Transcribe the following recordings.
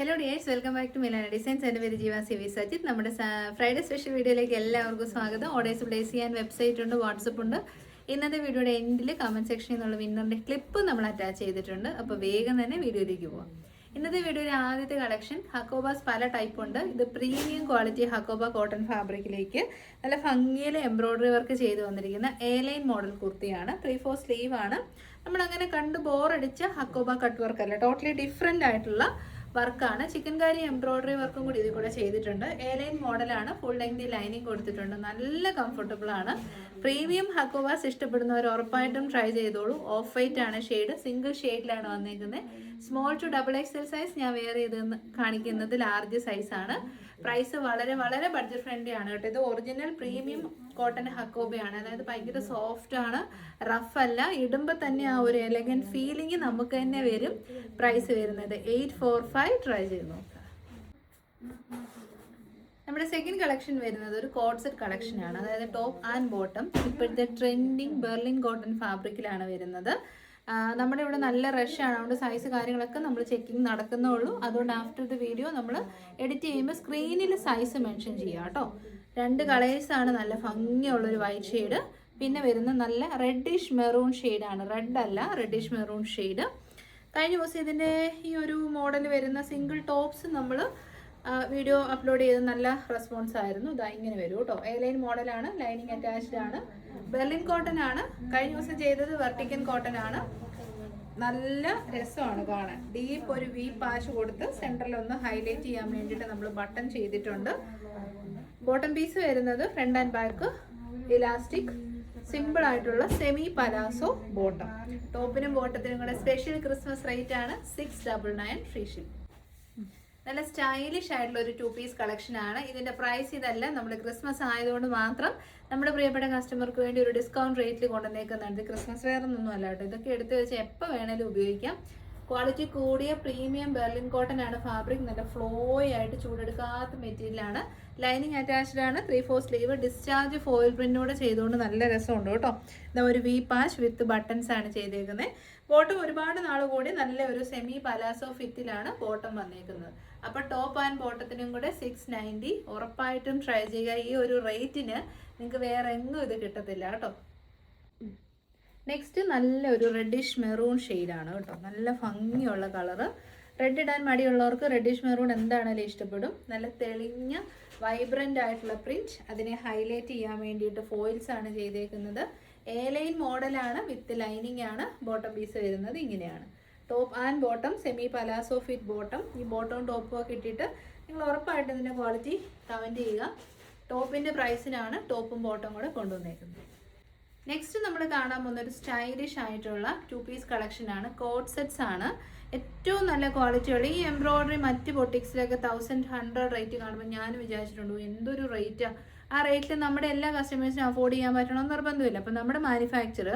Hello dears welcome back to Milana designs എന്റെ പേര് ജീവ സി വി സജിത്. നമ്മുടെ ഫ്രൈഡേ സ്പെഷ്യൽ വീഡിയോയിലേക്ക് എല്ലാവർക്കും സ്വാഗതം. ഓർഡേഴ്സ് പ്ലേസ് ചെയ്യാൻ വെബ്സൈറ്റ് ഉണ്ട് വാട്സപ്പ് ഉണ്ട്. ഇന്നത്തെ വീഡിയോയുടെ എൻഡിൽ കമന്റ് സെക്ഷനിൽ നിന്നുള്ള വിന്നറിന്റെ ക്ലിപ്പ് നമ്മൾ അറ്റാച്ച് ചെയ്തിട്ടുണ്ട്. അപ്പോൾ വേഗം തന്നെ വീഡിയോയിലേക്ക് പോവാം. ഇന്നത്തെ വീഡിയോയുടെ ആദ്യത്തെ കളക്ഷൻ ഹക്കോബാസ് പല ടൈപ്പ് ഉണ്ട്. ഇത് പ്രീമിയം ക്വാളിറ്റി ഹക്കോബ കോട്ടൺ ഫാബ്രിക്കിലേക്ക് നല്ല ഭംഗിയിൽ എംബ്രോയ്ഡറി വർക്ക് ചെയ്തു വന്നിരിക്കുന്ന എ ലൈൻ മോഡൽ കുർത്തിയാണ്. ത്രീ ഫോർ സ്ലീവ് ആണ്. നമ്മൾ അങ്ങനെ കണ്ട് ബോറടിച്ച ഹക്കോബ കട്ട് വർക്ക് അല്ല. ടോട്ടലി ഡിഫറെന്റ് ആയിട്ടുള്ള വർക്കാണ്. ചിക്കൻ കാരി എംബ്രോയ്ഡറി വർക്കും കൂടി ഇതിൽ കൂടെ ചെയ്തിട്ടുണ്ട്. എയർലൈൻ ലൈൻ മോഡലാണ് ഫുൾ ലെങ്തി ലൈനിങ് കൊടുത്തിട്ടുണ്ട്. നല്ല കംഫർട്ടബിൾ ആണ്. പ്രീമിയം ഹക്കോവാസ് ഇഷ്ടപ്പെടുന്നവർ ഉറപ്പായിട്ടും ട്രൈ ചെയ്തോളൂ. ഓഫ് വൈറ്റ് ആണ് ഷെയ്ഡ് സിംഗിൾ ഷെയ്ഡിലാണ് വന്നേക്കുന്നത് small to double XL size ഞാൻ വെയർ ചെയ്ത് കാണിക്കുന്നത് ലാർജ് സൈസ് ആണ്. പ്രൈസ് വളരെ വളരെ ബഡ്ജറ്റ് ഫ്രണ്ട്ലി ആണ് കേട്ടോ. ഇത് ഒറിജിനൽ പ്രീമിയം കോട്ടൺ ഹക്കോബയാണ്. അതായത് ഭയങ്കര സോഫ്റ്റ് ആണ്. റഫ് അല്ല. ഇടുമ്പോൾ തന്നെ ആ ഒരു എലഗൻ ഫീലിംഗ് നമുക്ക് തന്നെ വരും പ്രൈസ് വരുന്നത്. എയ്റ്റ് ഫോർ ഫൈവ് ട്രൈ ചെയ്ത് നോക്കാം. നമ്മുടെ സെക്കൻഡ് കളക്ഷൻ വരുന്നത് ഒരു കോട്ട്സെറ്റ് കളക്ഷൻ ആണ്. അതായത് ടോപ്പ് ആൻഡ് ബോട്ടം ഇപ്പോഴത്തെ ട്രെൻഡിങ് ബെർലിൻ കോട്ടൺ ഫാബ്രിക്കിലാണ് വരുന്നത്. നമ്മുടെ ഇവിടെ നല്ല റഷ് ആണ്. അതുകൊണ്ട് സൈസ് കാര്യങ്ങളൊക്കെ നമ്മൾ ചെക്കിങ് നടക്കുന്നുള്ളൂ അതുകൊണ്ട് ആഫ്റ്റർ ദ വീഡിയോ നമ്മൾ എഡിറ്റ് ചെയ്യുമ്പോൾ സ്ക്രീനിൽ സൈസ് മെൻഷൻ ചെയ്യാം കേട്ടോ. രണ്ട് കളേഴ്സാണ് നല്ല ഭംഗിയുള്ളൊരു വൈറ്റ് ഷെയ്ഡ് പിന്നെ വരുന്ന നല്ല റെഡിഷ് മെറൂൺ ഷെയ്ഡാണ് റെഡ് അല്ല റെഡിഷ് മെറൂൺ ഷെയ്ഡ് കഴിഞ്ഞ ദിവസം ഇതിന്റെ ഈ ഒരു മോഡൽ വരുന്ന സിംഗിൾ ടോപ്സ് നമ്മൾ വീഡിയോ അപ്ലോഡ് ചെയ്ത് നല്ല റെസ്പോൺസ് ആയിരുന്നു. ഇതാ ഇങ്ങനെ വരും കേട്ടോ. എ ലൈൻ മോഡലാണ് ലൈനിങ് അറ്റാച്ച്ഡ് ആണ്. ബെർലിൻ കോട്ടൺ ആണ്. കഴിഞ്ഞ ദിവസം ചെയ്തത് വെർട്ടിക്കൻ കോട്ടൺ ആണ്. നല്ല രസമാണ് കാണാൻ. ഡീപ്പ് ഒരു വി പാച്ച് കൊടുത്ത് സെന്ററിൽ ഒന്ന് ഹൈലൈറ്റ് ചെയ്യാൻ വേണ്ടിയിട്ട് നമ്മൾ ബട്ടൺ ചെയ്തിട്ടുണ്ട്. ബോട്ടം പീസ് വരുന്നത് front and back elastic simple ആയിട്ടുള്ള സെമി പലാസോ ബോട്ടം ടോപ്പിനും ബോട്ടത്തിനും കൂടെ സ്പെഷ്യൽ ക്രിസ്മസ് റേറ്റ് ആണ് സിക്സ് ഡബിൾ നയൻ ഫ്രീ നല്ല സ്റ്റൈലിഷ് ആയിട്ടുള്ള ഒരു ടു പീസ് കളക്ഷൻ ആണ്. ഇതിന്റെ പ്രൈസ് ഇതല്ല. നമ്മൾ ക്രിസ്മസ് ആയതുകൊണ്ട് മാത്രം നമ്മുടെ പ്രിയപ്പെട്ട കസ്റ്റമർക്ക് വേണ്ടി ഒരു ഡിസ്കൗണ്ട് റേറ്റിൽ കൊണ്ടുവന്നേക്കുന്നുണ്ട് ക്രിസ്മസ് വെയർ ഒന്നും അല്ല കേട്ടോ. ഇതൊക്കെ എടുത്ത് വെച്ച് എപ്പോൾ വേണേലും ഉപയോഗിക്കാം. ക്വാളിറ്റി കൂടിയ പ്രീമിയം ബെർലിൻ കോട്ടൺ ആണ് ഫാബ്രിക് നല്ല ഫ്ലോയി ആയിട്ട് ചൂടെടുക്കാത്ത മെറ്റീരിയൽ ആണ്. ലൈനിങ് അറ്റാച്ച്ഡ് ആണ്. Three four sleeve discharge foil പ്രിന്റോടെ ചെയ്തുകൊണ്ട് നല്ല രസമുണ്ട് കേട്ടോ. ഇതാ ഒരു വി പാച്ച് വിത്ത് ബട്ടൺസ് ആണ് ചെയ്തേക്കുന്നത് ബോട്ടം ഒരുപാട് നാൾ കൂടി നല്ല ഒരു സെമി പലാസോ ഫിറ്റിലാണ് ബോട്ടം വന്നേക്കുന്നത്. അപ്പോൾ ടോപ്പ് ആൻഡ് ബോട്ടത്തിനും കൂടെ സിക്സ് നയന്റി ഉറപ്പായിട്ടും ട്രൈ ചെയ്യുക. ഈ ഒരു റേറ്റിന് നിങ്ങൾക്ക് വേറെ എങ്ങും ഇത് കിട്ടത്തില്ല കേട്ടോ. നെക്സ്റ്റ് നല്ല ഒരു റെഡിഷ് മെറൂൺ ഷെയ്ഡാണ് കേട്ടോ. നല്ല ഭംഗിയുള്ള കളറ് റെഡ് ഇടാൻ മടിയുള്ളവർക്ക് റെഡിഷ് മെറൂൺ എന്താണേലും ഇഷ്ടപ്പെടും. നല്ല തെളിഞ്ഞ വൈബ്രന്റ് ആയിട്ടുള്ള പ്രിന്റ് അതിനെ ഹൈലൈറ്റ് ചെയ്യാൻ വേണ്ടിയിട്ട് ഫോയിൽസ് ആണ് ചെയ്തേക്കുന്നത്. എ ലൈൻ മോഡലാണ് വിത്ത് ലൈനിങ് ആണ് ബോട്ടം പീസ് വരുന്നത് ഇങ്ങനെയാണ്. Top and bottom semi palazzo fit bottom ഈ ബോട്ടവും ടോപ്പും ഒക്കെ ഇട്ടിട്ട് നിങ്ങൾ ഉറപ്പായിട്ട് ഇതിന്റെ ക്വാളിറ്റി കമന്റ് ചെയ്യുക. ടോപ്പിന്റെ പ്രൈസിനാണ് ടോപ്പും ബോട്ടം കൂടെ കൊണ്ടുവന്നേക്കുന്നത്. നെക്സ്റ്റ് നമ്മൾ കാണാൻ പോകുന്ന ഒരു സ്റ്റൈലിഷ് ആയിട്ടുള്ള ടു പീസ് കളക്ഷനാണ് കോഡ് സെറ്റ്സ് ആണ്. ഏറ്റവും നല്ല ക്വാളിറ്റിയുള്ള ഈ എംബ്രോയ്ഡറി മറ്റ് ബൊട്ടിക്സിലൊക്കെ തൗസൻഡ് ഹൺഡ്രഡ് റേറ്റ് കാണുമ്പോൾ ഞാൻ വിചാരിച്ചിട്ടുണ്ട് "ഓ, എന്തൊരു റേറ്റാ ആ റേറ്റിൽ നമ്മുടെ എല്ലാ കസ്റ്റമേഴ്സിനും അഫോർഡ് ചെയ്യാൻ പറ്റണമെന്ന് നിർബന്ധമില്ല. അപ്പം നമ്മുടെ മാനുഫാക്ചർ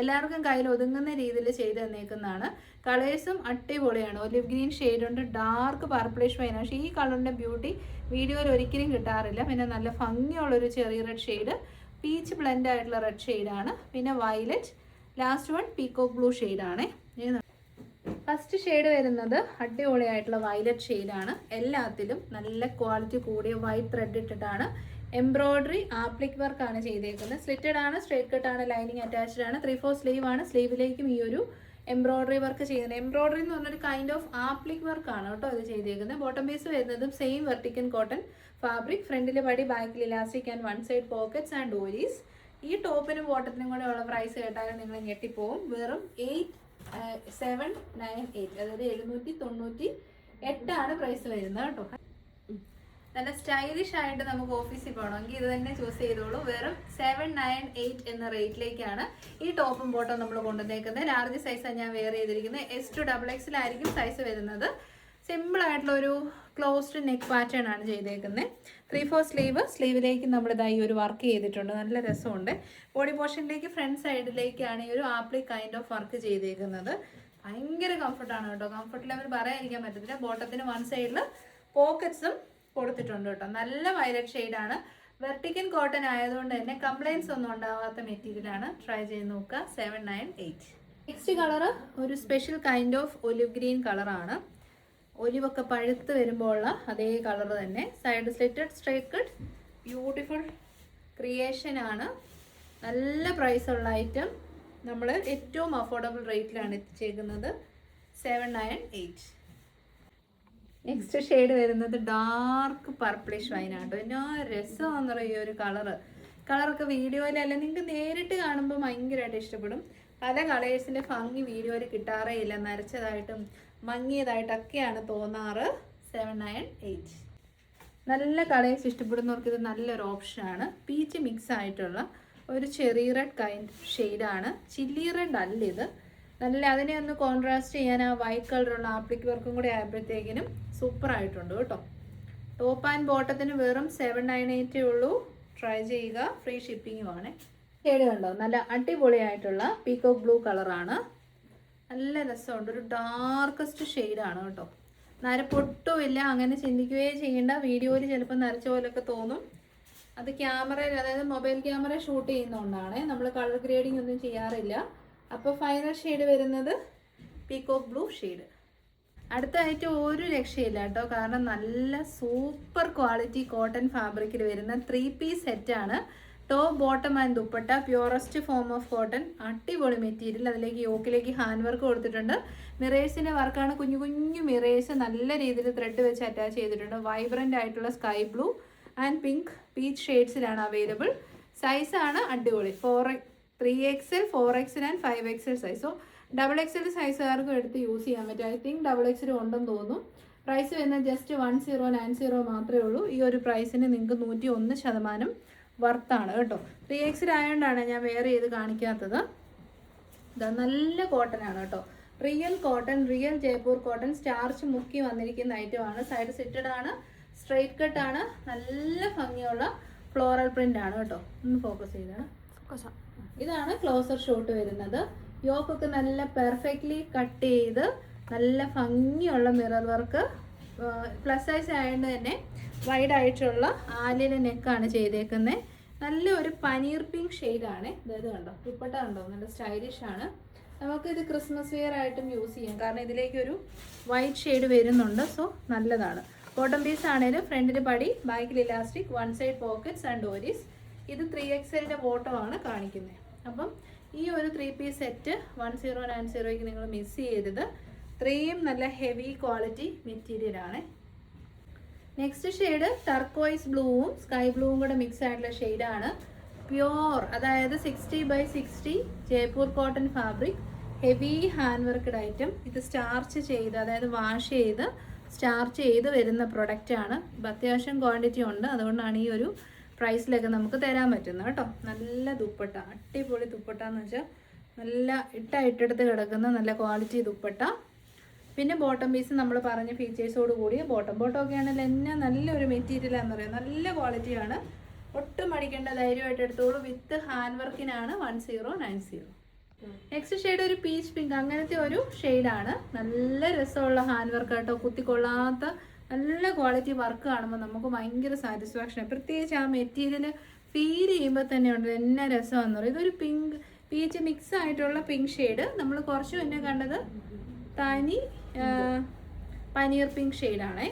എല്ലാവർക്കും കയ്യിൽ ഒതുങ്ങുന്ന രീതിയിൽ ചെയ്ത് തന്നേക്കുന്നതാണ്. കളേഴ്സും അടിപൊളിയാണ്. ഒലിവ് ഗ്രീൻ ഷെയ്ഡ് ഉണ്ട്. ഡാർക്ക് പർപ്പിളിഷ് വൈൻ പക്ഷേ ഈ കളറിന്റെ ബ്യൂട്ടി വീഡിയോയിൽ ഒരിക്കലും കിട്ടാറില്ല. പിന്നെ നല്ല ഭംഗിയുള്ളൊരു ചെറിയ റെഡ് ഷെയ്ഡ് പീച്ച് ബ്ലെൻഡ് ആയിട്ടുള്ള റെഡ് ഷെയ്ഡാണ് പിന്നെ violet last one peacock blue ഷെയ്ഡാണ് ഫസ്റ്റ് ഷെയ്ഡ് വരുന്നത് അടിപൊളിയായിട്ടുള്ള വയലറ്റ് ഷെയ്ഡാണ് എല്ലാത്തിലും നല്ല ക്വാളിറ്റി കൂടിയ വൈറ്റ് ത്രെഡ് ഇട്ടിട്ടാണ് എംബ്രോയ്ഡറി ആപ്ലിക് വർക്ക് ആണ് ചെയ്തേക്കുന്നത്. സ്ലിറ്റഡ് ആണ് സ്ട്രേറ്റ് കട്ട് ആണ് ലൈനിങ് അറ്റാച്ച്ഡ് ആണ് ത്രീ ഫോർ സ്ലീവ് ആണ്. സ്ലീവിലേക്കും ഈ ഒരു എംബ്രോയ്ഡറി വർക്ക് ചെയ്യുന്നത്. എംബ്രോയ്ഡറി എന്ന് പറഞ്ഞൊരു കൈൻഡ് ഓഫ് ആപ്ലിക് വർക്ക് ആണ് കേട്ടോ ഇത് ചെയ്തേക്കുന്നത്. ബോട്ടം പീസ് വരുന്നതും സെയിം വെർട്ടിക്കൻ കോട്ടൺ ഫാബ്രിക് ഫ്രണ്ടിൽ പടി ബാക്കിൽ elastic and one side pockets and ഡോരീസ് ഈ ടോപ്പിനും ബോട്ടത്തിനും കൂടെ ഉള്ള പ്രൈസ് കേട്ടാലും നിങ്ങൾ ഞെട്ടിപ്പോവും. വെറും എയ്റ്റ് സെവൻ നയൻ എയ്റ്റ് അതായത് എഴുന്നൂറ്റി തൊണ്ണൂറ്റി എട്ടാണ് പ്രൈസ് വരുന്നത് കേട്ടോ. നല്ല സ്റ്റൈലിഷ് ആയിട്ട് നമുക്ക് ഓഫീസിൽ പോകണമെങ്കിൽ ഇത് തന്നെ ചൂസ് ചെയ്തോളൂ. വെറും സെവൻ നയൻ എയ്റ്റ് എന്ന റേറ്റിലേക്കാണ് ഈ ടോപ്പും ബോട്ടും നമ്മൾ കൊണ്ടുവന്നേക്കുന്നത്. ലാർജ് സൈസാണ് ഞാൻ വെയർ ചെയ്തിരിക്കുന്നത്. എസ് ടു ഡബിൾ എക്സിലായിരിക്കും സൈസ് വരുന്നത്. സിമ്പിൾ ആയിട്ടുള്ള ഒരു ക്ലോസ്ഡ് നെക്ക് പാറ്റേൺ ആണ് ചെയ്തേക്കുന്നത്. ത്രീ ഫോർ സ്ലീവ് സ്ലീവിലേക്ക് നമ്മളിതായി ഒരു വർക്ക് ചെയ്തിട്ടുണ്ട്. നല്ല രസമുണ്ട്. ബോഡി പോർഷനിലേക്ക് ഫ്രണ്ട് സൈഡിലേക്കാണ് ഈ ഒരു ആപ്ലി കൈൻഡ് ഓഫ് വർക്ക് ചെയ്തേക്കുന്നത്. ഭയങ്കര കംഫർട്ടാണ് കേട്ടോ. കംഫർട്ട് ലെവൽ പറയാതിരിക്കാൻ പറ്റത്തില്ല. ബോട്ടത്തിന് വൺ സൈഡിൽ പോക്കറ്റ്സും കൊടുത്തിട്ടുണ്ട് കേട്ടോ. നല്ല വയലറ്റ് ഷെയ്ഡാണ്. വെർട്ടിക്കൻ കോട്ടൺ ആയതുകൊണ്ട് തന്നെ കംപ്ലൈൻസ് ഒന്നും ഉണ്ടാവാത്ത മെറ്റീരിയലാണ് ട്രൈ ചെയ്ത് നോക്കുക. Seven nine eight next colour ഒരു special kind of olive green കളറാണ് ഒലിവൊക്കെ പഴുത്ത് വരുമ്പോൾ ഉള്ള അതേ കളർ തന്നെ. Side slitted straight cut beautiful creation ആണ്. നല്ല പ്രൈസ് ഉള്ള ഐറ്റം നമ്മൾ ഏറ്റവും അഫോർഡബിൾ റേറ്റിലാണ് എത്തിച്ചേക്കുന്നത്. Seven nine eight next shade വരുന്നത് ഡാർക്ക് പർപ്പിളിഷ് വൈനാട്ടോ എന്നാ രസമാണെന്ന് പറയും ഈ ഒരു കളറ് കളറൊക്കെ വീഡിയോയിലല്ല? നിങ്ങൾക്ക് നേരിട്ട് കാണുമ്പോൾ ഭയങ്കരമായിട്ട് ഇഷ്ടപ്പെടും. പല കളേഴ്സിന്റെ ഭംഗി വീഡിയോയിൽ കിട്ടാറേ ഇല്ല. നരച്ചതായിട്ടും മങ്ങിയതായിട്ടൊക്കെയാണ് തോന്നാറ്. സെവൻ നയൻ എയ്റ്റ് നല്ല കളേഴ്സ് ഇഷ്ടപ്പെടുന്നവർക്ക് ഇത് നല്ലൊരു ഓപ്ഷനാണ് പീച്ച് മിക്സ് ആയിട്ടുള്ള ഒരു ചെറി റെഡ് കൈൻഡ് ഷെയ്ഡാണ് ചില്ലി റെഡ് അല്ല ഇത്. നല്ല അതിനെ ഒന്ന് കോൺട്രാസ്റ്റ് ചെയ്യാൻ ആ വൈറ്റ് കളറുള്ള ആപ്ലിക് വർക്കും കൂടി ആയപ്പോഴത്തേക്കിനും സൂപ്പർ ആയിട്ടുണ്ട് കേട്ടോ ടോപ്പ് ആൻഡ് ബോട്ടത്തിന് വെറും സെവൻ നയൻ എയ്റ്റേ ഉള്ളൂ. ട്രൈ ചെയ്യുക. ഫ്രീ ഷിപ്പിങ്ങുമാണ് ഷെയ്ഡ് കണ്ടോ? നല്ല അടിപൊളിയായിട്ടുള്ള പീക്കോക്ക് ബ്ലൂ കളറാണ് നല്ല രസമുണ്ട്. ഒരു ഡാർക്കസ്റ്റ് ഷെയ്ഡാണ് കേട്ടോ. നരപ്പൊട്ടുമില്ല അങ്ങനെ ചിന്തിക്കുകയേ ചെയ്യേണ്ട. വീഡിയോയിൽ ചിലപ്പോൾ നരച്ച പോലൊക്കെ തോന്നും. അത് ക്യാമറയിൽ അതായത് മൊബൈൽ ക്യാമറ ഷൂട്ട് ചെയ്യുന്നതുകൊണ്ടാണ് നമ്മൾ കളർ ഗ്രേഡിംഗ് ഒന്നും ചെയ്യാറില്ല. അപ്പോൾ ഫൈനൽ ഷെയ്ഡ് വരുന്നത് പീക്കോക്ക് ബ്ലൂ ഷെയ്ഡ് അടുത്തായിട്ട് ഒരു രക്ഷയില്ല കേട്ടോ. കാരണം നല്ല സൂപ്പർ ക്വാളിറ്റി കോട്ടൺ ഫാബ്രിക്കിൽ വരുന്ന ത്രീ പീസ് സെറ്റാണ് top bottom and dupatta purest form of cotton അടിപൊളി മെറ്റീരിയൽ അതിലേക്ക് യോക്കിലേക്ക് ഹാൻഡ് വർക്ക് കൊടുത്തിട്ടുണ്ട്. മിറേഴ്സിന്റെ വർക്കാണ് കുഞ്ഞു കുഞ്ഞു മിറേഴ്സ് നല്ല രീതിയിൽ ത്രെഡ് വെച്ച് അറ്റാച്ച് ചെയ്തിട്ടുണ്ട്. വൈബ്രന്റ് ആയിട്ടുള്ള sky blue and pink peach ഷെയ്ഡ്സിലാണ് available സൈസാണ് അടിപൊളി. Four three XL four XL and five XL size so double XL സൈസുകാർക്കും എടുത്ത് യൂസ് ചെയ്യാൻ പറ്റും. ഐ തിങ്ക് ഡബിൾ എക്സൽ ഉണ്ടെന്ന് തോന്നും പ്രൈസ് വരുന്നത് just one zero nine zero മാത്രമേ ഉള്ളൂ. ഈ ഒരു പ്രൈസിന് നിങ്ങൾക്ക് നൂറ്റി ഒന്ന് ശതമാനം വർത്താണ് കേട്ടോ. ത്രീ എക്സിൽ ആയതുകൊണ്ടാണ് ഞാൻ വേറെ ചെയ്ത് കാണിക്കാത്തത്. ഇതാ നല്ല കോട്ടൺ ആണ് കേട്ടോ. Real cotton real Jaipur cotton starch മുക്കി വന്നിരിക്കുന്ന ഐറ്റം ആണ്. സൈഡ് സിറ്റഡ് ആണ് സ്ട്രെയിറ്റ് കട്ട് ആണ്. നല്ല ഭംഗിയുള്ള ഫ്ലോറൽ പ്രിന്റ് ആണ് കേട്ടോ. ഒന്ന് ഫോക്കസ് ചെയ്താണ് ഇതാണ് ക്ലോസർ ഷോട്ട് വരുന്നത്. യോക്കൊക്കെ നല്ല പെർഫെക്റ്റ്ലി കട്ട് ചെയ്ത് നല്ല ഭംഗിയുള്ള മിറർ വർക്ക് പ്ലസ് സൈസ് ആയതുകൊണ്ട് തന്നെ വൈഡ് ആയിട്ടുള്ള ആലിലെ നെക്കാണ് ചെയ്തേക്കുന്നത് നല്ല ഒരു പനീർ പിങ്ക് ഷെയ്ഡാണ് ഇതായത് കണ്ടോ? ദുപ്പട്ട കണ്ടോ? നല്ല സ്റ്റൈലിഷ് ആണ്. നമുക്കിത് ക്രിസ്മസ് വെയർ ആയിട്ടും യൂസ് ചെയ്യാം. കാരണം ഇതിലേക്കൊരു വൈറ്റ് ഷെയ്ഡ് വരുന്നുണ്ട്. സോ നല്ലതാണ്. ബോട്ടം പീസ് ആണെങ്കിലും ഫ്രണ്ടിൽ പടി ബാക്കിൽ elastic one side pockets and ഡോരീസ് ഇത് ത്രീ എക്സലിന്റെ ബോട്ടമാണ് കാണിക്കുന്നത് അപ്പം ഈ ഒരു three piece set one zero nine സീറോയ്ക്ക് നിങ്ങൾ മിസ് ചെയ്തത്. ഇത്രയും നല്ല ഹെവി ക്വാളിറ്റി മെറ്റീരിയൽ ആണ്. നെക്സ്റ്റ് ഷെയ്ഡ് ടർക്കോയിസ് ബ്ലൂവും സ്കൈ ബ്ലൂവും കൂടെ മിക്സ് ആയിട്ടുള്ള ഷെയ്ഡാണ് പ്യോർ അതായത് sixty by sixty Jaipur cotton fabric heavy hand worked item ഇത് സ്റ്റാർച്ച് ചെയ്ത് അതായത് വാഷ് ചെയ്ത് സ്റ്റാർച്ച് ചെയ്ത് വരുന്ന പ്രൊഡക്റ്റ് ആണ്. അത്യാവശ്യം ക്വാണ്ടിറ്റി ഉണ്ട്. അതുകൊണ്ടാണ് ഈ ഒരു പ്രൈസിലൊക്കെ നമുക്ക് തരാൻ പറ്റുന്ന കേട്ടോ. നല്ല ദുപ്പട്ട അടിപൊളി ദുപ്പട്ട എന്ന് വെച്ചാൽ നല്ല ഇട്ട ഇട്ടെടുത്ത് കിടക്കുന്ന നല്ല ക്വാളിറ്റി ദുപ്പട്ട. പിന്നെ ബോട്ടം പീസ് നമ്മൾ പറഞ്ഞ ഫീച്ചേഴ്സോട് കൂടി ബോട്ടം ബോട്ടം ഒക്കെ ആണെങ്കിൽ എന്നെ നല്ലൊരു മെറ്റീരിയൽ എന്ന് പറയുന്നത് നല്ല ക്വാളിറ്റിയാണ് ഒട്ടും മടിക്കേണ്ട ധൈര്യമായിട്ട് എടുത്തോളൂ. With hand വർക്കിനാണ് one zero nine zero next shade ഒരു പീച്ച് പിങ്ക് അങ്ങനത്തെ ഒരു ഷെയ്ഡാണ് നല്ല രസമുള്ള ഹാൻഡ് വർക്ക് കേട്ടോ കുത്തിക്കൊള്ളാത്ത നല്ല ക്വാളിറ്റി വർക്ക് കാണുമ്പോൾ നമുക്ക് ഭയങ്കര സാറ്റിസ്ഫാക്ഷൻ പ്രത്യേകിച്ച് ആ മെറ്റീരിയൽ ഫീൽ ചെയ്യുമ്പോൾ തന്നെ ഉണ്ട്. എന്നെ രസമാണെന്ന് പറയും. ഇതൊരു പിങ്ക് പീച്ച് മിക്സ് ആയിട്ടുള്ള പിങ്ക് ഷെയ്ഡ് നമ്മൾ കുറച്ച് മുന്നേ കണ്ടത് തനി പനീർ പിങ്ക് ഷെയ്ഡാണേ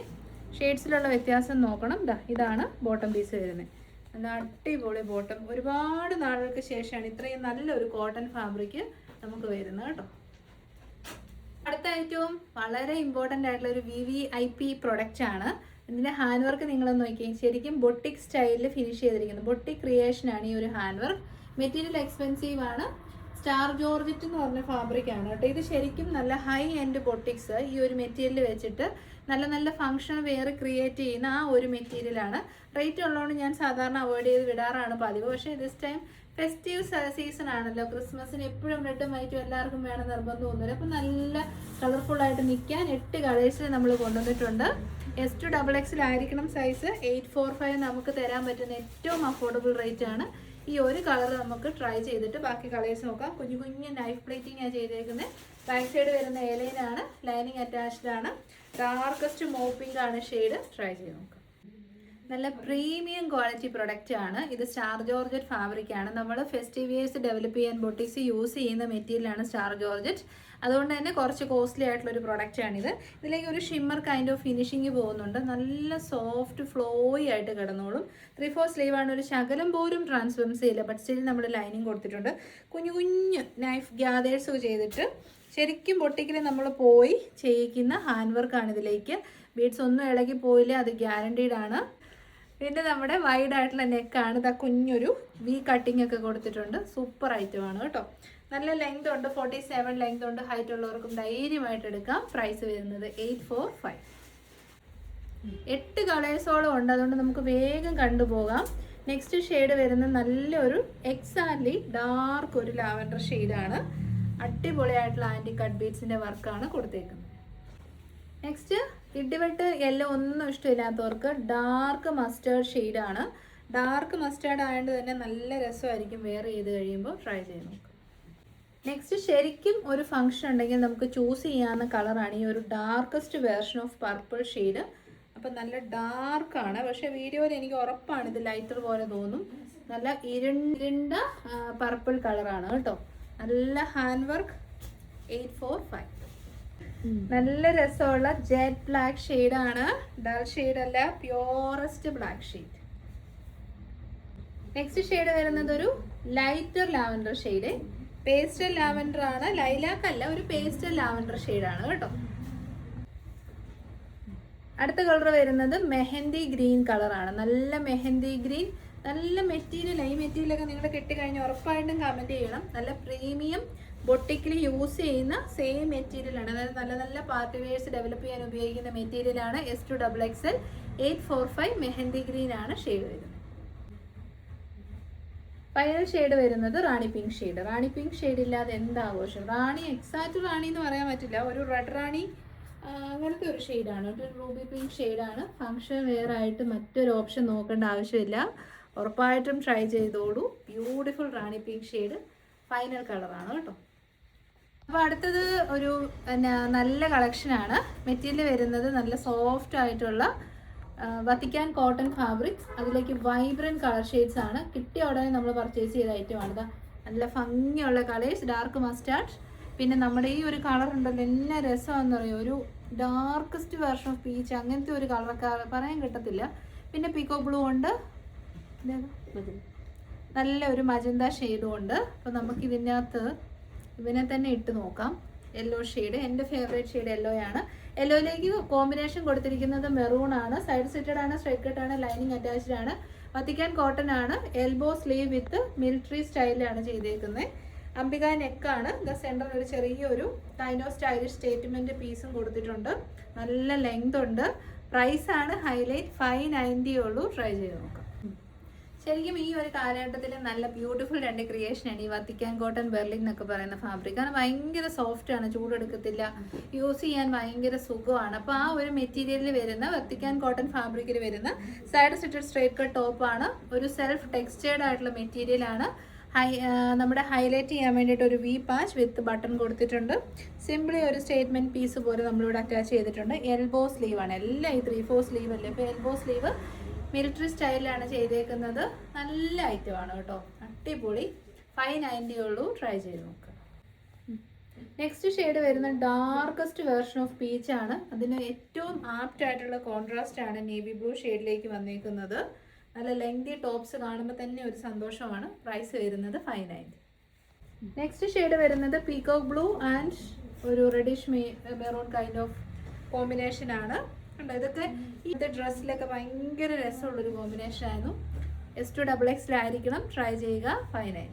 ഷെയ്ഡ്സിലുള്ള വ്യത്യാസം നോക്കണം. ദാ ഇതാണ് ബോട്ടം പീസ് വരുന്നത് നല്ല അടിപൊളി ബോട്ടം ഒരുപാട് നാളുകൾക്ക് ശേഷമാണ് ഇത്രയും നല്ലൊരു കോട്ടൺ ഫാബ്രിക് നമുക്ക് വരുന്നത് കേട്ടോ. അടുത്ത ഏറ്റവും വളരെ ഇമ്പോർട്ടന്റ് ആയിട്ടുള്ള ഒരു V V I P product ആണ്. ഇതിന്റെ ഹാൻഡ് വർക്ക് നിങ്ങളൊന്ന് നോക്കിയാൽ ശരിക്കും ബൊട്ടിക് സ്റ്റൈലിൽ ഫിനിഷ് ചെയ്തിരിക്കുന്നത് ബൊട്ടിക് ക്രിയേഷൻ ആണ് ഈ ഒരു ഹാൻഡ് വർക്ക് മെറ്റീരിയൽ എക്സ്പെൻസീവ് ആണ്. സ്റ്റാർ ജോർജറ്റ് എന്ന് പറഞ്ഞ ഫാബ്രിക് ആണ് കേട്ടോ. ഇത് ശരിക്കും നല്ല ഹൈ എൻഡ് ബൊട്ടിക്സ് ഈ ഒരു മെറ്റീരിയൽ വെച്ചിട്ട് നല്ല നല്ല ഫങ്ഷൻ വെയർ ക്രിയേറ്റ് ചെയ്യുന്ന ആ ഒരു മെറ്റീരിയലാണ് റേറ്റ് ഉള്ളതുകൊണ്ട് ഞാൻ സാധാരണ അവോയ്ഡ് ചെയ്ത് വിടാറാണ് പതിവ്. പക്ഷേ ദിസ് ടൈം ഫെസ്റ്റീവ് സീസൺ ആണല്ലോ. ക്രിസ്മസിന് എപ്പോഴും റെഡും വൈറ്റും എല്ലാവർക്കും വേണം നിർബന്ധമൊന്നുമില്ല. അപ്പം നല്ല കളർഫുൾ ആയിട്ട് നിൽക്കാൻ എട്ട് കളേഴ്സിൽ നമ്മൾ കൊണ്ടുവന്നിട്ടുണ്ട്. എസ് ടു ഡബിൾ എക്സിലായിരിക്കണം സൈസ് എയ്റ്റ് ഫോർ ഫൈവ് നമുക്ക് തരാൻ പറ്റുന്ന ഏറ്റവും അഫോർഡബിൾ റേറ്റ് ആണ്. ഈ ഒരു കളർ നമുക്ക് ട്രൈ ചെയ്തിട്ട് ബാക്കി കളേഴ്സ് നോക്കാം. കുഞ്ഞു കുഞ്ഞു നൈഫ് പ്ലേറ്റിംഗ് ആണ് ചെയ്തേക്കുന്നത് ബാക്ക് സൈഡ് വരുന്ന ഏലൈനാണ് ലൈനിങ് അറ്റാച്ച്ഡ് ആണ്. ഡാർക്കസ്റ്റ് മോപ്പിംഗ് ആണ് ഷെയ്ഡ് ട്രൈ ചെയ്ത് നോക്കാം. നല്ല പ്രീമിയം ക്വാളിറ്റി പ്രൊഡക്റ്റ് ആണ്. ഇത് സ്റ്റാർ ജോർജറ്റ് ഫാബ്രിക് ആണ്. നമ്മൾ ഫെസ്റ്റിവിയേഴ്സ് ഡെവലപ്പ് ചെയ്യാൻ ബൊട്ടീസ് യൂസ് ചെയ്യുന്ന മെറ്റീരിയലാണ് സ്റ്റാർ ജോർജറ്റ്. അതുകൊണ്ട് തന്നെ കുറച്ച് കോസ്റ്റ്ലി ആയിട്ടുള്ള ഒരു പ്രൊഡക്റ്റ് ആണിത്. ഇതിലേക്ക് ഒരു ഷിമ്മർ കൈൻഡ് ഓഫ് ഫിനിഷിങ് പോകുന്നുണ്ട്. നല്ല സോഫ്റ്റ് ഫ്ലോയി ആയിട്ട് കിടന്നോളും. ത്രീ ഫോർ സ്ലീവ് ആണ് ഒരു ശകലം പോലും ട്രാൻസ്ഫോംസ് ചെയ്യില്ല ബട്ട് സ്റ്റിൽ നമ്മൾ ലൈനിങ് കൊടുത്തിട്ടുണ്ട്. കുഞ്ഞു കുഞ്ഞു നൈഫ് ഗ്യാദേഴ്സ് ചെയ്തിട്ട് ശരിക്കും പൊട്ടിക്കൽ നമ്മൾ പോയി ചെയ്യിക്കുന്ന ഹാൻഡ് വർക്കാണ് ഇതിലേക്ക്. ബീഡ്സ് ഒന്നും ഇളകി പോയില്ല. അത് ഗ്യാരണ്ടീഡ് ആണ്. പിന്നെ നമ്മുടെ വൈഡ് ആയിട്ടുള്ള നെക്കാണ് ഇതാ കുഞ്ഞൊരു വി കട്ടിംഗ് ഒക്കെ കൊടുത്തിട്ടുണ്ട്. സൂപ്പർ ഐറ്റം ആണ് കേട്ടോ. നല്ല ലെങ്ത് ഉണ്ട്. ഫോർട്ടി സെവൻ ലെങ്ത് ഉണ്ട്. ഹൈറ്റ് ഉള്ളവർക്കും ധൈര്യമായിട്ട് എടുക്കാം. പ്രൈസ് വരുന്നത് എയ്റ്റ് ഫോർ ഫൈവ് എട്ട് കളേഴ്സോളം ഉണ്ട്. അതുകൊണ്ട് നമുക്ക് വേഗം കണ്ടുപോകാം നെക്സ്റ്റ് ഷെയ്ഡ് വരുന്ന നല്ലൊരു എക്സാക്ട്ലി ഡാർക്ക് ഒരു ലാവൻഡർ ഷെയ്ഡാണ് അടിപൊളിയായിട്ടുള്ള ആന്റി കട്ട് ബീഡ്സിന്റെ വർക്കാണ് കൊടുത്തേക്കുന്നത്. നെക്സ്റ്റ് ഇടിവെട്ട് യെല്ലോ ഒന്നും ഇഷ്ടമില്ലാത്തവർക്ക് ഡാർക്ക് മസ്റ്റേർഡ് ഷെയ്ഡാണ് ഡാർക്ക് മസ്റ്റേർഡ് ആയതുകൊണ്ട് തന്നെ നല്ല രസമായിരിക്കും വെയർ ചെയ്ത് കഴിയുമ്പോൾ ട്രൈ ചെയ്ത് നോക്കാം. നെക്സ്റ്റ് ശരിക്കും ഒരു ഫംഗ്ഷൻ ഉണ്ടെങ്കിൽ നമുക്ക് ചൂസ് ചെയ്യാവുന്ന കളറാണ് ഈ ഒരു darkest version of purple shade അപ്പം നല്ല ഡാർക്കാണ് പക്ഷേ വീഡിയോയിൽ എനിക്ക് ഉറപ്പാണ് ഇത് ലൈറ്റർ പോലെ തോന്നും. നല്ല ഇരുണ്ട പർപ്പിൾ കളറാണ് കേട്ടോ. നല്ല hand work eight four five നല്ല രസമുള്ള ജെറ്റ് ബ്ലാക്ക് ആണ്. ഡൾ അല്ല purest black shade next shade വരുന്നത് ഒരു lighter lavender shade pastel lavender ആണ്. ലൈലാക്ക് അല്ല ഒരു പേസ്റ്റൽ ലാവൻഡർ ഷെയ്ഡാണ് കേട്ടോ. അടുത്ത കളർ വരുന്നത് മെഹന്തി ഗ്രീൻ കളറാണ് നല്ല മെഹന്തി ഗ്രീൻ നല്ല മെറ്റീരിയൽ ഈ മെറ്റീരിയലൊക്കെ നിങ്ങൾ കിട്ടിക്കഴിഞ്ഞാൽ ഉറപ്പായിട്ടും കമന്റ് ചെയ്യണം. നല്ല പ്രീമിയം ബൊട്ടിക്കിൽ യൂസ് ചെയ്യുന്ന സെയിം മെറ്റീരിയൽ ആണ്. അതായത് നല്ല നല്ല പാർട്ടി വെയർസ് ഡെവലപ്പ് ചെയ്യാൻ ഉപയോഗിക്കുന്ന മെറ്റീരിയൽ ആണ് S to double X L eight four five mehndi green ആണ് ഷെയ്ഡ് വരുന്നത്. ഫൈനൽ ഷെയ്ഡ് വരുന്നത് rani pink shade rani pink shade ഇല്ലാതെ എന്താഘോഷം റാണി എക്സാക്റ്റ് റാണി എന്ന് പറയാൻ പറ്റില്ല. ഒരു റെഡ് റാണി അങ്ങനത്തെ ഒരു ഷെയ്ഡാണ് ഒരു റൂബി പിങ്ക് ഷെയ്ഡാണ് ഫങ്ഷൻ വെയർ ആയിട്ട് മറ്റൊരു ഓപ്ഷൻ നോക്കേണ്ട ആവശ്യമില്ല. ഉറപ്പായിട്ടും ട്രൈ ചെയ്തോളൂ. Beautiful rani pink shade final കളറാണ് കേട്ടോ. അപ്പോൾ അടുത്തത് ഒരു എന്നാ, നല്ല കളക്ഷനാണ് മെറ്റീരിയൽ വരുന്നത് നല്ല സോഫ്റ്റ് ആയിട്ടുള്ള വത്തിക്കാൻ കോട്ടൺ ഫാബ്രിക്സ് അതിലേക്ക് വൈബ്രന്റ് കളർ ഷെയ്ഡ്സ് ആണ്. കിട്ടിയ ഉടനെ നമ്മൾ പർച്ചേസ് ചെയ്ത ഐറ്റമാണ് നല്ല ഭംഗിയുള്ള കളേഴ്സ് ഡാർക്ക് മസ്റ്റാർഡ് പിന്നെ നമ്മുടെ ഈ ഒരു കളർ ഉണ്ടല്ലോ എന്നാ രസമാണെന്ന് പറയും ഒരു ഡാർക്കസ്റ്റ് വേർഷൻ ഓഫ് പീച്ച് അങ്ങനത്തെ ഒരു കളറൊക്കെ പറയാൻ കിട്ടത്തില്ല. പിന്നെ പിക്കോ ബ്ലൂ ഉണ്ട്? നല്ല ഒരു മജന്ത ഷെയ്ഡും ഉണ്ട്. അപ്പോൾ നമുക്ക് ഇതിനകത്ത് ഇവനെ തന്നെ ഇട്ട് നോക്കാം. യെല്ലോ ഷെയ്ഡ് എന്റെ ഫേവറേറ്റ് ഷെയ്ഡ് യെല്ലോ ആണ്. യെല്ലോയിലേക്ക് കോമ്പിനേഷൻ കൊടുത്തിരിക്കുന്നത് മെറൂൺ ആണ്. സൈഡ് സെറ്റഡ് ആണ് സ്ട്രൈറ്റ് കട്ട് ആണ് ലൈനിങ് അറ്റാച്ച്ഡ് ആണ്. വത്തിക്കാൻ കോട്ടൺ ആണ്. എൽബോ സ്ലീവ് വിത്ത് മിലിറ്ററി സ്റ്റൈലിലാണ് ചെയ്തേക്കുന്നത് അംബിക നെക്കാണ് ദ സെന്ററിൽ ഒരു ചെറിയൊരു ഓഫ് സ്റ്റൈലിഷ് സ്റ്റേറ്റ്മെന്റ് പീസും കൊടുത്തിട്ടുണ്ട്. നല്ല ലെങ്ത് ഉണ്ട്. പ്രൈസാണ് ഹൈലൈറ്റ് ഫൈവ് നയന്റി ഉള്ളൂ. ട്രൈ ചെയ്ത് നോക്കാം. ശരിക്കും ഈ ഒരു കാലഘട്ടത്തിൽ നല്ല ബ്യൂട്ടിഫുൾ രണ്ട് ക്രിയേഷൻ ആണ്. ഈ വത്തിക്കാൻ കോട്ടൺ ബെർലിൻ എന്നൊക്കെ പറയുന്ന ഫാബ്രിക് കാരണം ഭയങ്കര സോഫ്റ്റ് ആണ് ചൂടെടുക്കത്തില്ല. യൂസ് ചെയ്യാൻ ഭയങ്കര സുഖമാണ്. അപ്പോൾ ആ ഒരു മെറ്റീരിയലിൽ വരുന്ന വത്തിക്കാൻ കോട്ടൺ ഫാബ്രിക്കിൽ വരുന്ന സൈഡ് സിറ്റഡ് സ്ട്രേറ്റ് കട്ട് ടോപ്പാണ് ഒരു സെൽഫ് ടെക്സ്റ്റേർഡ് ആയിട്ടുള്ള മെറ്റീരിയൽ ആണ്. ഹൈ നമ്മുടെ ഹൈലൈറ്റ് ചെയ്യാൻ വേണ്ടിയിട്ട് ഒരു വി പാച്ച് വിത്ത് ബട്ടൺ കൊടുത്തിട്ടുണ്ട്. സിമ്പിളി ഒരു സ്റ്റേറ്റ്മെന്റ് പീസ് പോലെ നമ്മളിവിടെ അറ്റാച്ച് ചെയ്തിട്ടുണ്ട്. എൽബോ സ്ലീവാണ് എല്ലാം ഈ ത്രീ ഫോർ സ്ലീവ് അല്ലേ? അപ്പോൾ എൽബോ സ്ലീവ് മിലിറ്ററി സ്റ്റൈലിലാണ് ചെയ്തേക്കുന്നത്. നല്ല ഐറ്റമാണ് കേട്ടോ. അടിപൊളി. ഫൈവ് നയന്റി ഉള്ളൂ. ട്രൈ ചെയ്ത് നോക്കുക നെക്സ്റ്റ് ഷെയ്ഡ് വരുന്ന ഡാർക്കസ്റ്റ് വേർഷൻ ഓഫ് പീച്ച് ആണ്. അതിന് ഏറ്റവും ആപ്റ്റ് ആയിട്ടുള്ള കോൺട്രാസ്റ്റ് ആണ് നേവി ബ്ലൂ ഷെയ്ഡിലേക്ക് വന്നേക്കുന്നത്. നല്ല ലെങ്തി ടോപ്സ് കാണുമ്പോൾ തന്നെ ഒരു സന്തോഷമാണ്. പ്രൈസ് വരുന്നത് ഫൈവ് നയന്റി നെക്സ്റ്റ് ഷെയ്ഡ് വരുന്നത് പീകോക്ക് ബ്ലൂ ആൻഡ് ഒരു reddish maroon kind of combination ആണ്. കണ്ടോ ഇതൊക്കെ ഈ ഡ്രസ്സിലൊക്കെ ഭയങ്കര രസമുള്ളൊരു കോമ്പിനേഷൻ ആയിരുന്നു. എസ് ടു ഡബിൾ എക്സിലായിരിക്കണം ട്രൈ ചെയ്യുക. ഫൈനൽ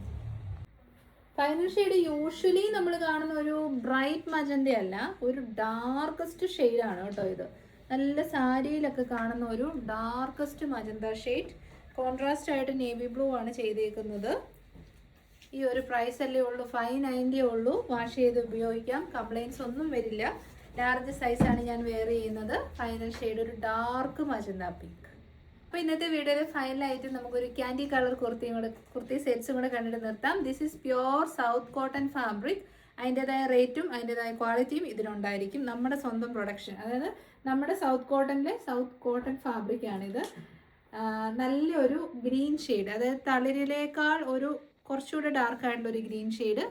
ഫൈനൽ ഷെയ്ഡ് യൂഷ്വലി നമ്മൾ കാണുന്ന ഒരു ബ്രൈറ്റ് മജന്ത അല്ല. ഒരു ഡാർക്കസ്റ്റ് ഷെയ്ഡാണ് കേട്ടോ ഇത്. നല്ല സാരിയിലൊക്കെ കാണുന്ന ഒരു ഡാർക്കസ്റ്റ് മജന്ത ഷെയ്ഡ് കോൺട്രാസ്റ്റ് ആയിട്ട് നേവി ബ്ലൂ ആണ് ചെയ്തേക്കുന്നത്. ഈ ഒരു പ്രൈസ് അല്ലേ ഉള്ളൂ. ഫൈവ് നയന്റി ഉള്ളൂ. വാഷ് ചെയ്ത് ഉപയോഗിക്കാം. കംപ്ലയിൻസ് ഒന്നും വരില്ല. ലാർജ് സൈസാണ് ഞാൻ വെയർ ചെയ്യുന്നത്. ഫൈനൽ ഷെയ്ഡ് ഒരു ഡാർക്ക് മജന്ത പിങ്ക് അപ്പോൾ ഇന്നത്തെ വീഡിയോയിൽ ഫൈനലായിട്ട് നമുക്കൊരു ക്യാൻഡി കളർ കുർത്തിയും കൂടെ കുർത്തി സെറ്റ്സും കൂടെ കണ്ടിട്ട് നിർത്താം. This is pure south cotton fabric അതിന്റെതായ റേറ്റും അതിന്റെതായ ക്വാളിറ്റിയും ഇതിനുണ്ടായിരിക്കും നമ്മുടെ സ്വന്തം പ്രൊഡക്ഷൻ അതായത് നമ്മുടെ സൗത്ത് കോട്ടണിലെ സൗത്ത് കോട്ടൺ ഫാബ്രിക് ആണിത്. ആ, നല്ലൊരു ഗ്രീൻ ഷെയ്ഡ് അതായത് തളിരിലേക്കാൾ ഒരു കുറച്ചുകൂടെ ഡാർക്ക് ആയിട്ടുള്ള ഒരു ഗ്രീൻ ഷെയ്ഡ്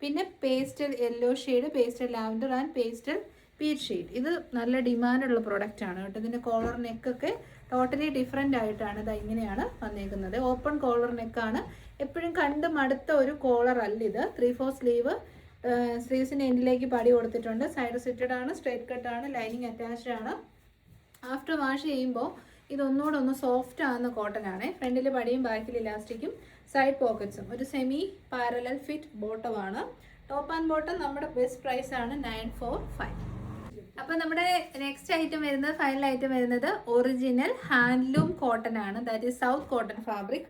പിന്നെ pastel yellow shade pastel lavender and pastel peach sheet ഇത് നല്ല ഡിമാൻഡുള്ള പ്രോഡക്റ്റ് ആണ് കേട്ടോ. ഇതിന്റെ കോളർ നെക്കൊക്കെ ടോട്ടലി ഡിഫറെന്റ് ആയിട്ടാണ് ഇത് ഇങ്ങനെയാണ് വന്നേക്കുന്നത്. ഓപ്പൺ കോളർ നെക്കാണ് എപ്പോഴും കണ്ട് മടുത്ത ഒരു കോളർ അല്ല ഇത്. ത്രീ ഫോർ സ്ലീവ് സ്ലീവ്സിന്റെ എൻഡിലേക്ക് പടി കൊടുത്തിട്ടുണ്ട്. സൈഡ് സിറ്റഡ് ആണ് സ്ട്രേറ്റ് കട്ട് ആണ് ലൈനിങ് അറ്റാച്ച്ഡ് ആണ്. ആഫ്റ്റർ വാഷ് ചെയ്യുമ്പോൾ ഇതൊന്നുകൂടെ ഒന്ന് സോഫ്റ്റ് ആകുന്ന കോട്ടൺ ആണ്. ഫ്രണ്ടിൽ പടിയും ബാക്കിൽ ഇലാസ്റ്റിക്കും സൈഡ് പോക്കറ്റ്സും ഒരു സെമി പാരലൽ ഫിറ്റ് ബോട്ടം ആണ്. ടോപ്പ് ആൻഡ് ബോട്ടം നമ്മുടെ ബെസ്റ്റ് പ്രൈസ് ആണ് നയൻ ഫോർ ഫൈവ് അപ്പോൾ നമ്മുടെ നെക്സ്റ്റ് ഐറ്റം വരുന്നത് ഫൈനൽ ഐറ്റം വരുന്നത് ഒറിജിനൽ ഹാൻഡ്ലൂം കോട്ടൺ ആണ്. That is south cotton fabric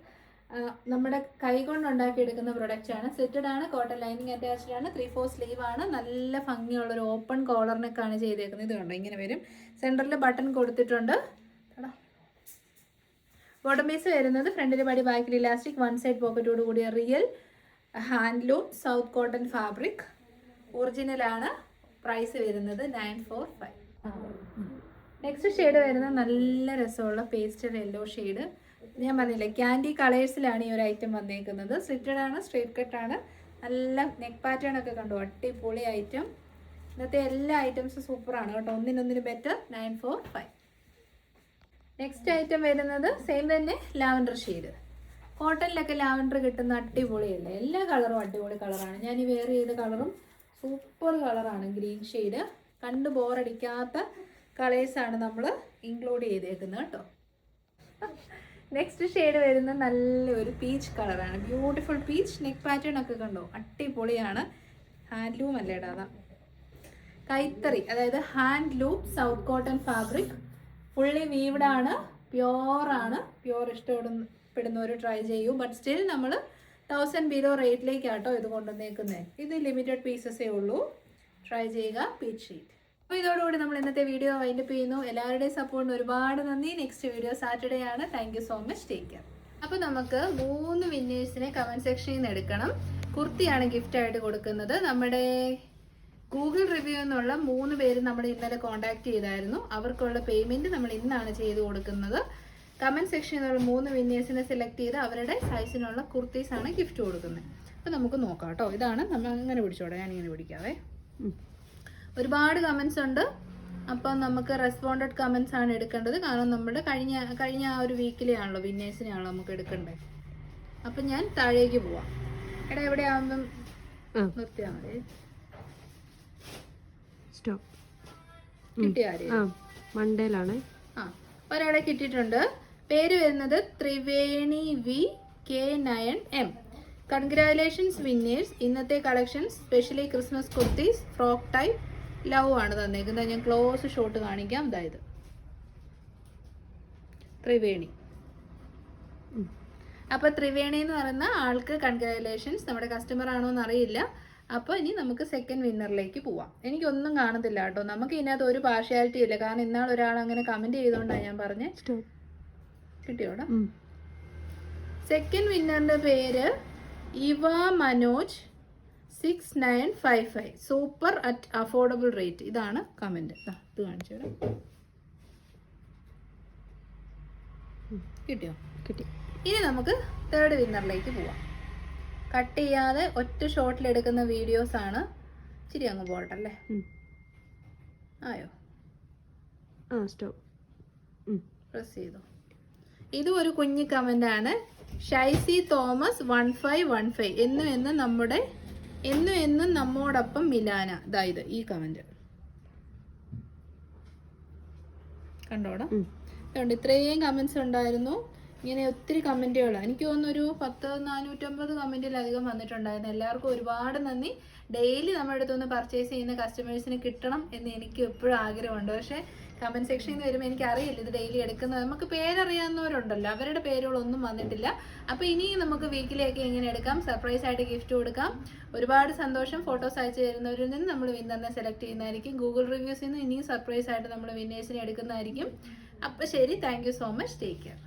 നമ്മുടെ കൈ കൊണ്ട് ഉണ്ടാക്കിയെടുക്കുന്ന പ്രൊഡക്റ്റ് ആണ്. സെറ്റഡ് ആണ് കോട്ടൺ ലൈനിങ് അറ്റാച്ച്ഡ് ആണ് ത്രീ ഫോർ സ്ലീവ് ആണ്. നല്ല ഭംഗിയുള്ള ഒരു ഓപ്പൺ കോളറിനൊക്കെയാണ് ചെയ്തേക്കുന്നത്. ഇത് കണ്ടോ ഇങ്ങനെ വരും. സെന്ററിൽ ബട്ടൺ കൊടുത്തിട്ടുണ്ട്. ബോട്ടം പീസ് വരുന്നത് ഫ്രണ്ടിൽ പടി ബാക്കിൽ ഇലാസ്റ്റിക് വൺ സൈഡ് പോക്കറ്റോട് കൂടിയ real handloom south cotton fabric original ആണ്. പ്രൈസ് വരുന്നത് nine four five next shade വരുന്നത് നല്ല രസമുള്ള പേസ്റ്റൽ യെല്ലോ ഷെയ്ഡ് ഞാൻ പറഞ്ഞില്ലേ ക്യാൻഡി കളേഴ്സിലാണ് ഈ ഒരു ഐറ്റം വന്നേക്കുന്നത്. സ്ലിറ്റഡ് ആണ് സ്ട്രേറ്റ് കട്ട് ആണ്. നല്ല നെക്ക് പാറ്റേൺ ഒക്കെ കണ്ടു? അടിപൊളി ഐറ്റം ഇന്നത്തെ എല്ലാ ഐറ്റംസും സൂപ്പറാണ് കേട്ടോ. ഒന്നിനൊന്നിന് better nine four five next item വരുന്നത് സെയിം തന്നെ ലാവൻഡർ ഷെയ്ഡ് കോട്ടണിലൊക്കെ ലാവൻഡർ കിട്ടുന്ന അടിപൊളിയല്ലേ? എല്ലാ കളറും അടിപൊളി കളറാണ് ഞാൻ ഈ വെയർ ചെയ്ത കളറും സൂപ്പർ കളറാണ് ഗ്രീൻ ഷെയ്ഡ് കണ്ട് ബോറടിക്കാത്ത കളേഴ്സാണ് നമ്മൾ ഇൻക്ലൂഡ് ചെയ്തേക്കുന്നത് കേട്ടോ. നെക്സ്റ്റ് ഷെയ്ഡ് വരുന്ന നല്ലൊരു പീച്ച് കളറാണ് ബ്യൂട്ടിഫുൾ പീച്ച് നെക്ക് പാറ്റേൺ ഒക്കെ കണ്ടോ? അടിപൊളിയാണ്. ഹാൻഡ്ലൂം അല്ലേടാ ഇടാതാ കൈത്തറി അതായത് handloom south cotton fabric fully വീവ്ഡാണ് ആണ് പ്യോർ ഇഷ്ടപ്പെടുന്ന പെടുന്നവർ ട്രൈ ചെയ്യൂ. ബട്ട് സ്റ്റിൽ നമ്മൾ തൗസൻഡ് ബിലോ റേറ്റിലേക്കാട്ടോ ഇത് കൊണ്ടുവന്നേക്കുന്നത് ഇത് ലിമിറ്റഡ് പീസസേ ഉള്ളൂ. ട്രൈ ചെയ്യുക പീച്ച് ഷീറ്റ് അപ്പോൾ ഇതോടുകൂടി നമ്മൾ ഇന്നത്തെ വീഡിയോ വൈൻഡപ്പ് ചെയ്യുന്നു. എല്ലാവരുടെയും സപ്പോർട്ടിന് ഒരുപാട് നന്ദി. നെക്സ്റ്റ് വീഡിയോ സാറ്റർഡേ ആണ്. Thank so much take care അപ്പോൾ നമുക്ക് മൂന്ന് വിന്നേഴ്സിനെ കമന്റ് സെക്ഷനിൽ നിന്ന് എടുക്കണം. കുർത്തിയാണ് ഗിഫ്റ്റ് ആയിട്ട് കൊടുക്കുന്നത്. നമ്മുടെ ഗൂഗിൾ റിവ്യൂ എന്നുള്ള മൂന്ന് പേര് നമ്മൾ ഇന്നലെ കോൺടാക്ട് ചെയ്തായിരുന്നു. അവർക്കുള്ള പേയ്മെന്റ് നമ്മൾ ഇന്നാണ് ചെയ്ത് കൊടുക്കുന്നത്. കമന്റ് സെക്ഷനിൽ നിന്നുള്ള മൂന്ന് വിന്നേഴ്സിനെ സെലക്ട് ചെയ്ത് അവരുടെ സൈസിനുള്ള കുർത്തീസ് ആണ് ഗിഫ്റ്റ് കൊടുക്കുന്നത്. അപ്പോൾ നമുക്ക് നോക്കാം കേട്ടോ. ഇതാണ്. നമ്മൾ അങ്ങനെ പിടിച്ചോടെ ഞാൻ ഇങ്ങനെ പിടിക്കാവേ ഒരുപാട് കമന്റ്സ് ഉണ്ട്. അപ്പം നമുക്ക് റെസ്പോണ്ടഡ് കമന്റ്സ് ആണ് എടുക്കേണ്ടത്. കാരണം നമ്മുടെ കഴിഞ്ഞ കഴിഞ്ഞ ആ ഒരു വീക്കിലെ ആണല്ലോ വിന്നേഴ്സിനെയാണല്ലോ നമുക്ക് എടുക്കേണ്ടത്. അപ്പം ഞാൻ താഴേക്ക് പോവാം. എടാ എവിടെ ആവുമ്പം നിർത്തിയാൽ മതി. സ്റ്റോപ്പ് മണ്ടേലാണ്. ആ ഒരാളെ കിട്ടിയിട്ടുണ്ട്. പേര് വരുന്നത് Triveni V K nine M. Congratulations winners ഇന്നത്തെ collection specially Christmas kurtis frock type love ആണ് തന്നേക്കുന്നത്. ഞാൻ ക്ലോസ് ഷോട്ട് കാണിക്കാം. അതായത് ത്രിവേണി. അപ്പൊ ത്രിവേണി എന്ന് പറയുന്ന ആൾക്ക് കൺഗ്രാലേഷൻസ് നമ്മുടെ കസ്റ്റമർ ആണോ എന്നറിയില്ല. അപ്പോൾ ഇനി നമുക്ക് സെക്കൻഡ് വിന്നറിലേക്ക് പോവാം. എനിക്കൊന്നും കാണത്തില്ല കേട്ടോ. നമുക്ക് ഇതിനകത്ത് ഒരു പാർഷ്യാലിറ്റി ഇല്ല. കാരണം ഇന്നാൾ ഒരാൾ അങ്ങനെ കമന്റ് ചെയ്തുകൊണ്ടാണ് ഞാൻ പറഞ്ഞത് കിട്ടിയോടാ. സെക്കൻഡ് വിന്നറിന്റെ പേര് Eva Manoj six nine five five super at affordable rate ഇതാണ് കമന്റ് ഇത് കാണിച്ചു കിട്ടിയോ? കിട്ടി. ഇനി നമുക്ക് തേർഡ് വിന്നറിലേക്ക് പോവാം. കട്ട് ചെയ്യാതെ ഒറ്റ ഷോട്ടിൽ എടുക്കുന്ന വീഡിയോസ് ആണ് ഇച്ചിരി അങ്ങ് പോകട്ടെ അല്ലേ? ആയോ? ആ സ്റ്റോപ്പ് പ്രസ് ചെയ്തു? ഇതും ഒരു കുഞ്ഞു കമന്റ് ആണ്. Shycy Thomas one five one five എന്നും എന്നും നമ്മുടെ എന്നും എന്നും നമ്മോടൊപ്പം മിലാന. ഇതായത് ഈ കമന്റ് കണ്ടോടാ? അതുകൊണ്ട് ഇത്രയും കമന്റ്സ് ഉണ്ടായിരുന്നു. ഇങ്ങനെ ഒത്തിരി കമന്റുകൾ എനിക്ക് തോന്നുന്നു ഒരു പത്ത് നാനൂറ്റമ്പത് കമന്റിലധികം വന്നിട്ടുണ്ടായിരുന്നു. എല്ലാവർക്കും ഒരുപാട് നന്ദി. ഡെയിലി നമ്മുടെ അടുത്തുനിന്ന് പർച്ചേസ് ചെയ്യുന്ന കസ്റ്റമേഴ്സിന് കിട്ടണം എന്ന് എനിക്ക് എപ്പോഴും ആഗ്രഹമുണ്ട്. പക്ഷേ കമന്റ് സെക്ഷനിൽ നിന്ന് വരുമ്പോൾ എനിക്ക് അറിയില്ല ഇത് ഡെയിലി എടുക്കുന്നത്. നമുക്ക് പേരറിയാവുന്നവരുണ്ടല്ലോ. അവരുടെ പേരുകളൊന്നും വന്നിട്ടില്ല. അപ്പോൾ ഇനിയും നമുക്ക് വീക്കിലേക്ക് എങ്ങനെ എടുക്കാം? സർപ്രൈസ് ആയിട്ട് ഗിഫ്റ്റ് കൊടുക്കാം. ഒരുപാട് സന്തോഷം ഫോട്ടോസ് അയച്ചു തരുന്നവരിൽ നിന്ന് നമ്മൾ വിന്നറിനെ സെലക്ട് ചെയ്യുന്നതായിരിക്കും. ഗൂഗിൾ റിവ്യൂസിൽ നിന്ന് ഇനിയും സർപ്രൈസ് ആയിട്ട് നമ്മൾ വിന്നേഴ്സിനെ എടുക്കുന്നതായിരിക്കും. അപ്പോൾ ശരി thank so much take care